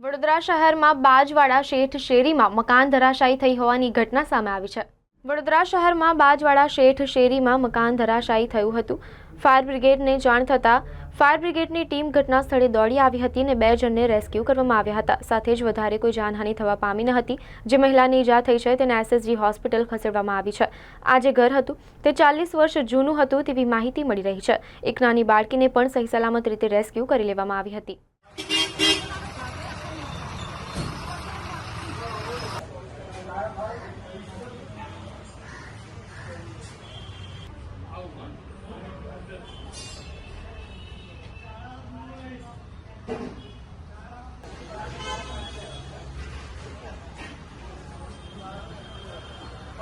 વડોદરા શહેરમાં બાજવાડા શેઠ શેરીમાં મકાન ધરાશાયી થઈ હોવાની ઘટના સામે આવી છે. વડોદરા શહેરમાં બાજવાડા શેઠ શેરીમાં મકાન ધરાશાયી થયું હતું. ફાયર બ્રિગેડને જાણ થતાં ફાયર બ્રિગેડની ટીમ ઘટના સ્થળે દોડી આવી હતી અને બે જણને રેસ્ક્યુ કરવામાં આવ્યા હતા. સાથે જ વધારે કોઈ જાનહાનિ થવા પામી ન હતી. જે મહિલાને ઈજા થઈ છે તેને એસએસજી હોસ્પિટલ ખસેડવામાં આવી છે. આ જે ઘર હતું તે ચાલીસ વર્ષ જૂનું હતું તેવી માહિતી મળી રહી છે. એક નાની બાળકીને પણ સહી સલામત રીતે રેસ્ક્યુ કરી લેવામાં આવી હતી.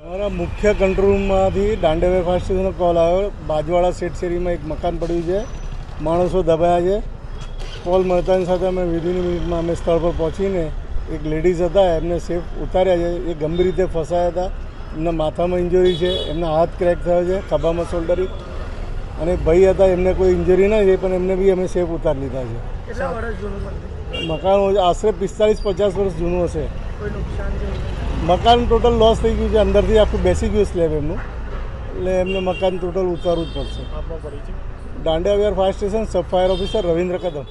અમારા મુખ્ય કંટ્રોલ રૂમમાંથી દાંડેવે ફાસ્ટ સ્ટેશનનો કોલ આવ્યો. બાજુવાળા સેટ શેરીમાં એક મકાન પડ્યું છે. માણસો દબાયા છે. કોલ મળતાની સાથે અમે વિધિની મિનિટમાં અમે સ્થળ પર પહોંચીને એક લેડીઝ હતા, એમને સેફ ઉતાર્યા છે. એ ગંભીર રીતે ફસાયા હતા. એમના માથામાં ઇન્જરી છે. એમના હાથ ક્રેક થયો છે. ખભામાં શોલ્ડરી અને ભાઈ હતા એમને કોઈ ઇન્જરી ના થઈ પણ એમને બી અમે સેફ ઉતારી લીધા છે. મકાન આશરે પિસ્તાલીસ પચાસ વર્ષ જૂનું હશે. મકાન ટોટલ લોસ થઈ ગયું છે અંદરથી આખું બેસી ગયું સ્લેબ એમનું. એટલે એમને મકાન ટોટલ ઉતારવું જ પડશે. Dandiya Vihar fire station sub fire officer Ravindra Kadam.